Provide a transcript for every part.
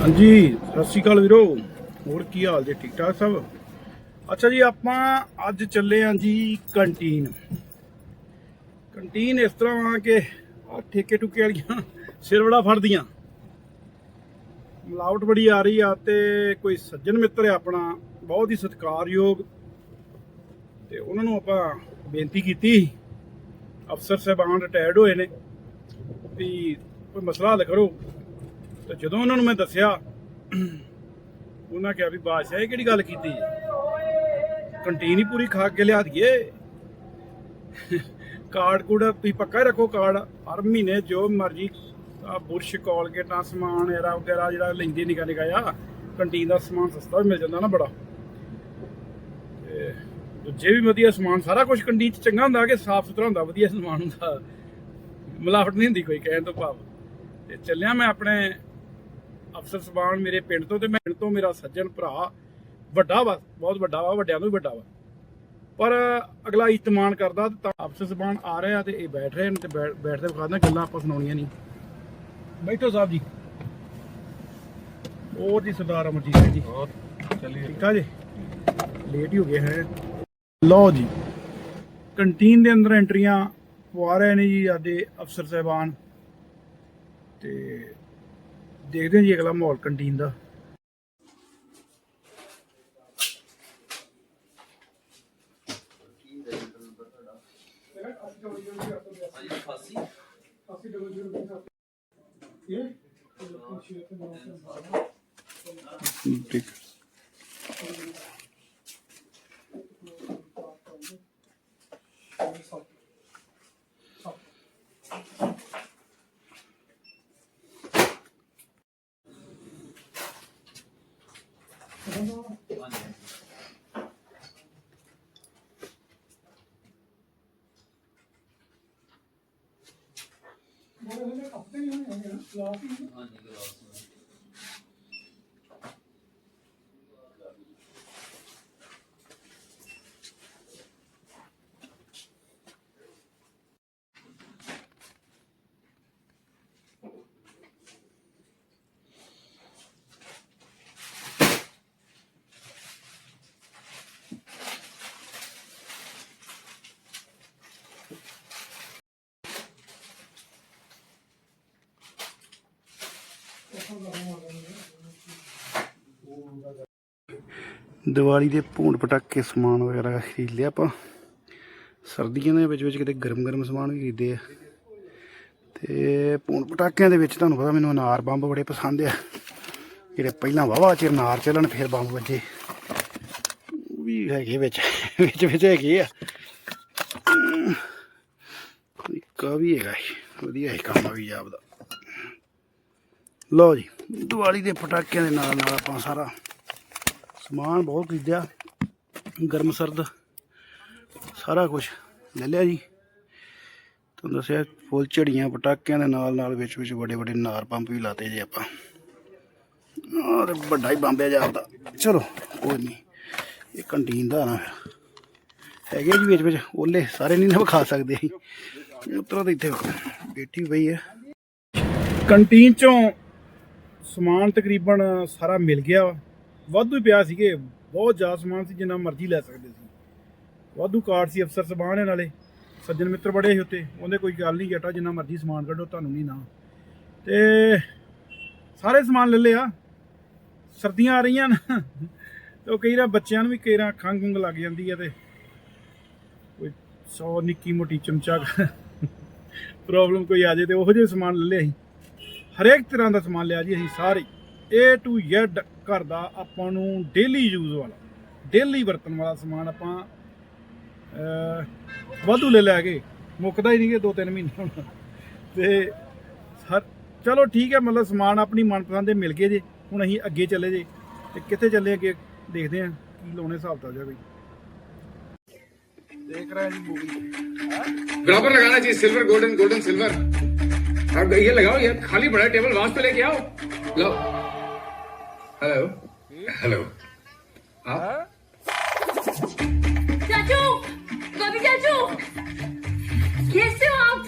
ਹਾਂਜੀ, ਸਤਿ ਸ਼੍ਰੀ ਅਕਾਲ ਵੀਰੋ। ਹੋਰ ਕੀ ਹਾਲ ਜੀ? ਠੀਕ ਠਾਕ ਸਭ? ਅੱਛਾ ਜੀ, ਆਪਾਂ ਅੱਜ ਚੱਲੇ ਆਂ ਜੀ ਕੰਟੀਨ। ਕੰਟੀਨ ਇਸ ਤਰ੍ਹਾਂ ਆ ਕਿ ਆ ਠੇਕੇ ਟੁਕੇ ਵਾਲੀਆਂ ਸਿਰਵੜਾ ਫੜਦੀਆਂ। ਮਿਲਾਵਟ ਬੜੀ ਆ ਰਹੀ ਆ ਤੇ ਕੋਈ ਸੱਜਣ ਮਿੱਤਰ ਹੈ ਆਪਣਾ, ਬਹੁਤ ਹੀ ਸਤਿਕਾਰਯੋਗ। ਤੇ ਉਹਨਾਂ ਨੂੰ ਆਪਾਂ ਬੇਨਤੀ ਕੀਤੀ ਅਫਸਰ ਸਾਹਿਬਾਨ ਰਿਟਾਇਰਡ ਹੋਏ ਨੇ। ਵੀ ਕੋਈ ਮਸਲਾ ਹੱਲ ਕਰੋ। ਤੇ ਜਦੋਂ ਉਹਨਾਂ ਨੂੰ ਮੈਂ ਦੱਸਿਆ, ਉਹਨਾਂ ਕਿਹਾ ਵੀ ਬਾਦਸ਼ਾਹ ਇਹ ਕਿਹੜੀ ਗੱਲ ਕੀਤੀ? ਕੰਟੀਨ ਹੀ ਪੂਰੀ ਖਾ ਕੇ ਲਿਆ ਦਈਏ। ਕਾਰਡ ਕੂਡ ਤੁਸੀਂ ਪੱਕਾ ਰੱਖੋ ਕਾਰਡ। ਹਰ ਮਹੀਨੇ ਜੋ ਮਰਜ਼ੀ ਆ ਬੁਰਸ਼ ਕੋਲਗੇਟਾਂ ਸਮਾਨ ਐਰਾ ਵਗੈਰਾ ਜਿਹੜਾ ਲੈਂਦੇ ਨਿਕਾ ਨਿਕਾ ਆ ਕੰਟੀਨ ਦਾ ਸਮਾਨ ਸਸਤਾ ਵੀ ਮਿਲ ਜਾਂਦਾ ਨਾ ਬੜਾ। ਤੇ ਦੂਜੇ ਵੀ ਵਧੀਆ ਸਮਾਨ, ਸਾਰਾ ਕੁਝ ਕੰਟੀਨ ਚ ਚੰਗਾ ਹੁੰਦਾ ਕਿ ਸਾਫ਼ ਸੁਥਰਾ ਹੁੰਦਾ, ਵਧੀਆ ਸਮਾਨ ਹੁੰਦਾ। ਮਿਲਾਵਟ ਨਹੀਂ ਹੁੰਦੀ ਕੋਈ ਕਹਿਣ ਤੋਂ ਭਾਵ। ਤੇ ਚੱਲਿਆ ਮੈਂ ਆਪਣੇ ਅਫਸਰ ਸਬਾਨ ਮੇਰੇ ਪਿੰਡ ਤੋਂ ਤੇ ਮੈਂ ਪਿੰਡ ਤੋਂ ਮੇਰਾ ਸੱਜਣ ਭਰਾ ਵੱਡਾ ਵਾ ਬਹੁਤ ਵੱਡਾ ਵਾ ਵੱਡਿਆਂ ਤੋਂ ਵੀ ਵੱਡਾ ਵਾ। ਪਰ ਅਗਲਾ ਇਤਮਾਨ ਕਰਦਾ ਤੇ ਅਫਸਰ ਸਬਾਨ ਆ ਰਹੇ ਆ ਤੇ ਇਹ ਬੈਠ ਰਹੇ ਨੇ ਤੇ ਬੈਠ- ਬੈਠਦੇ ਵਿਖਾਉਂਦਾ ਗੱਲਾਂ ਆਪਾਂ ਸੁਣਾਉਣੀਆਂ ਨਹੀਂ। ਬੈਠੋ ਸਾਹਿਬ ਜੀ। ਹੋਰ ਜੀ ਸਰਦਾਰ ਅਮਰਜੀਤ ਸਿੰਘ ਜੀ। ਹੋਰ ਚਲਿਏ। ਠੀਕ ਆ ਜੀ? ਲੇਟ ਹੀ ਹੋ ਗਏ ਹੈ। ਲਓ ਜੀ ਕੰਟੀਨ ਦੇ ਅੰਦਰ ਐਂਟਰੀਆਂ ਪਵਾ ਰਹੇ ਨੇ ਜੀ ਆਦੇ ਅਫਸਰ ਸਾਹਿਬਾਨ। ਤੇ ਦੇਖਦੇ ਹਾਂ ਜੀ ਅਗਲਾ ਮਾਹੌਲ ਕੰਟੀਨ ਦਾ। ਠੀਕ। Böyle önce kapıdan yana yanıyoruz. Lazım mı? Anne de lazım. Diwali ਦੇ ਭੂੰਡ ਪਟਾਕੇ ਸਮਾਨ ਵਗੈਰਾ ਖਰੀਦ ਲਿਆ ਆਪਾਂ। ਸਰਦੀਆਂ ਦੇ ਵਿੱਚ ਵਿੱਚ ਕਿਤੇ ਗਰਮ ਗਰਮ ਸਮਾਨ ਵੀ ਖਰੀਦੇ ਆ। ਤੇ ਭੂੰਡ ਪਟਾਕਿਆਂ ਦੇ ਵਿੱਚ ਤੁਹਾਨੂੰ ਪਤਾ ਮੈਨੂੰ ਅਨਾਰ ਬੰਬ ਬੜੇ ਪਸੰਦ ਆ। ਜਿਹੜੇ ਪਹਿਲਾਂ ਵਾਵਾ ਚਿਰ ਅਨਾਰ ਚੱਲਣ, ਫਿਰ ਬੰਬ ਵੱਜੇ। ਉਹ ਵੀ ਹੈਗੇ ਵਿੱਚ ਵਿੱਚ ਵਿੱਚ ਹੈਗੇ ਆ। ਇੱਕ ਵੀ ਹੈਗਾ ਜੀ। ਵਧੀਆ ਹੈ ਕੰਮ ਆ ਵੀ ਆਪਦਾ। ਲਓ ਜੀ, ਦੀਵਾਲੀ ਦੇ ਪਟਾਕਿਆਂ ਦੇ ਨਾਲ ਨਾਲ ਆਪਾਂ ਸਾਰਾ ਸਮਾਨ ਬਹੁਤ ਖਰੀਦਿਆ, ਗਰਮ ਸਰਦ, ਸਾਰਾ ਕੁਝ ਲੈ ਲਿਆ ਜੀ। ਤੁਹਾਨੂੰ ਦੱਸਿਆ ਫੁੱਲ ਝੜੀਆਂ ਪਟਾਕਿਆਂ ਦੇ ਨਾਲ ਨਾਲ ਵਿੱਚ ਵਿੱਚ ਵੱਡੇ ਵੱਡੇ ਨਾਰ ਪੰਪ ਵੀ ਲਾਤੇ ਜੀ ਆਪਾਂ। ਔਰ ਵੱਡਾ ਹੀ ਬੰਬ ਹੈ ਜਾਂਦਾ ਚਲੋ, ਕੋਈ ਨਹੀਂ, ਇਹ ਕੰਟੀਨ ਦਾ ਨਾ ਫਿਰ। ਹੈਗੇ ਜੀ ਵਿੱਚ ਵਿੱਚ ਓਲੇ ਸਾਰੇ ਨਹੀਂ ਨਾ ਵਿਖਾ ਸਕਦੇ। ਅਸੀਂ ਤਾਂ ਇੱਥੇ ਬੈਠੀ ਪਈ ਹੈ ਕੰਟੀਨ ਚੋਂ ਸਮਾਨ ਤਕਰੀਬਨ ਸਾਰਾ ਮਿਲ ਗਿਆ ਵਾ। ਵਾਧੂ ਹੀ ਪਿਆ ਸੀਗੇ। ਬਹੁਤ ਜ਼ਿਆਦਾ ਸਮਾਨ ਸੀ, ਜਿੰਨਾ ਮਰਜ਼ੀ ਲੈ ਸਕਦੇ ਸੀ। ਵਾਧੂ ਕਾਰਡ ਸੀ, ਅਫਸਰ ਸਬਾਨ ਹੈ ਨਾਲੇ। ਸੱਜਣ ਮਿੱਤਰ ਬੜੇ ਸੀ ਉੱਤੇ। ਉਹਦੇ ਕੋਈ ਗੱਲ ਨਹੀਂ, ਜਟਾ ਜਿੰਨਾ ਮਰਜ਼ੀ ਸਮਾਨ ਕੱਢੋ, ਤੁਹਾਨੂੰ ਨਹੀਂ ਨਾ। ਤੇ ਸਾਰੇ ਸਮਾਨ ਲੈ ਲਿਆ। ਸਰਦੀਆਂ ਆ ਰਹੀਆਂ ਨਾ। ਤੇ ਉਹ ਕਈ ਵਾਰ ਬੱਚਿਆਂ ਨੂੰ ਵੀ ਕਈ ਵਾਰ ਖੰਘ ਖੁੰਘ ਲੱਗ ਜਾਂਦੀ ਹੈ ਤੇ ਕੋਈ ਸੌ ਨਿੱਕੀ ਮੋਟੀ ਚਮਚਾ ਪ੍ਰੋਬਲਮ ਕੋਈ ਆ ਜੇ ਤੇ ਉਹੋ ਜਿਹੇ ਸਮਾਨ ਲੈ ਲਿਆ ਸੀ। ਹਰੇਕ ਤਰ੍ਹਾਂ ਦਾ ਸਮਾਨ ਲਿਆ ਜੀ ਅਸੀਂ ਸਾਰੇ A to Z ਘਰ ਦਾ ਆਪਾਂ ਨੂੰ ਡੇਲੀ ਯੂਜ਼ ਵਾਲਾ ਡੇਲੀ ਵਰਤਣ ਵਾਲਾ ਸਮਾਨ ਆਪਾਂ ਵਾਧੂ ਲੈ ਲੈ ਕੇ ਮੁੱਕਦਾ ਹੀ ਨਹੀਂ ਕਿ ਦੋ ਤਿੰਨ ਮਹੀਨੇ ਹੁਣ। ਤੇ ਸਰ ਚਲੋ ਠੀਕ ਹੈ ਮਤਲਬ ਸਮਾਨ ਆਪਣੀ ਮਨਪਸੰਦ ਦੇ ਮਿਲ ਗਏ ਜੇ ਹੁਣ ਅਸੀਂ ਅੱਗੇ ਚੱਲੇ ਜੇ ਤੇ ਕਿੱਥੇ ਚੱਲੇ ਅੱਗੇ ਦੇਖਦੇ ਹਾਂ ਕੀ ਲਾਉਣੇ ਹਿਸਾਬ ਦਾ ਜਾ ਕੋਈ ਦੇਖ ਰਹੇ ਜੀ ਮੂਵੀ ਬਰਾਬਰ ਲਗਾਣਾ ਜੀ ਸਿਲਵਰ 골ਡਨ 골ਡਨ ਸਿਲਵਰ ये लगाओ यार खाली बड़ा टेबल वहाँ तो लेके आओ। लो। हेलो हेलो हाँ? चाचू कैसे हो आप?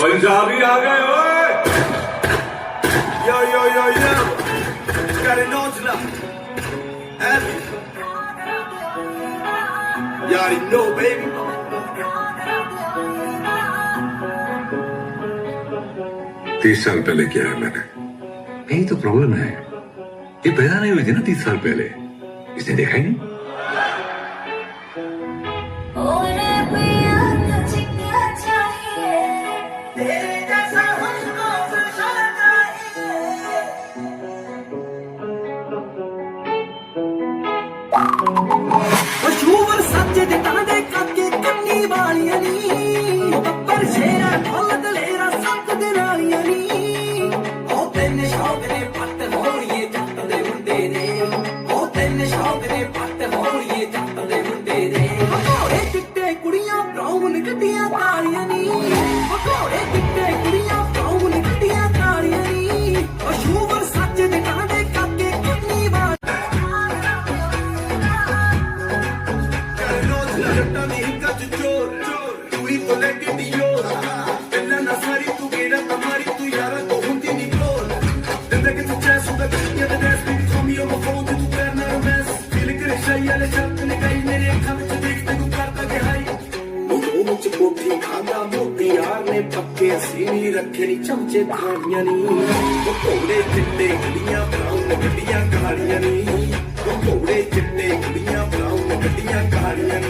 पंजाबी आ गए हो यो यो यो यो करे नोजला Y'all know, baby. तीस साल पहले किया है मैंने यही तो प्रॉब्लम है ये पैदा नहीं हुई थी ना तीस साल पहले इसने देखा ही नहीं ਦੇ ਯਾਰ ਨੇ ਪੱਕੇ ਅਸੀਂ ਨਹੀਂ ਰੱਖੇ ਨਹੀਂ ਚਮਚੇ ਖਾਣੀਆਂ ਨਹੀਂ ਉਹ ਘੋੜੇ ਚਿੱਟੇ ਗੱਡੀਆਂ ਬਰਾਉਨ ਗੱਡੀਆਂ, ਕਾਲੀਆਂ ਨਹੀਂ ਉਹ ਘੋੜੇ ਚਿੱਟੇ ਗੱਡੀਆਂ ਬਰਾਉਨ ਗੱਡੀਆਂ, ਕਾਲੀਆਂ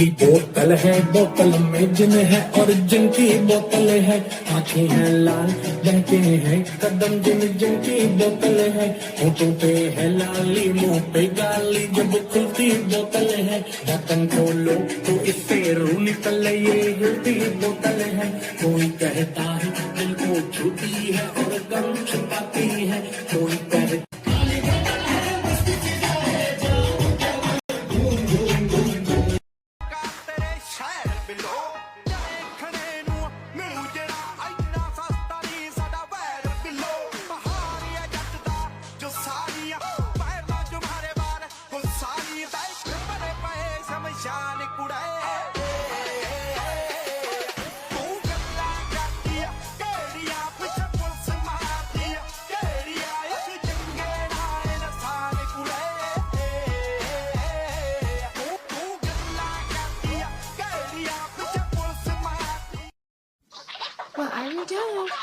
खाली बोतल है, बोतल में जिन है और जिनकी बोतल है। आँखें हैं लाल बहते हैं कदम, जिन जिनकी बोतल है। होठों पे है लाली, मुँह पे गाली, जब खुलती बोतल है। ढक्कन खोलो तो इससे रू निकल, ये हिलती बोतल है। कोई कहता है दिल को छूती है और गम छुपाती है। कोई कहता Bye.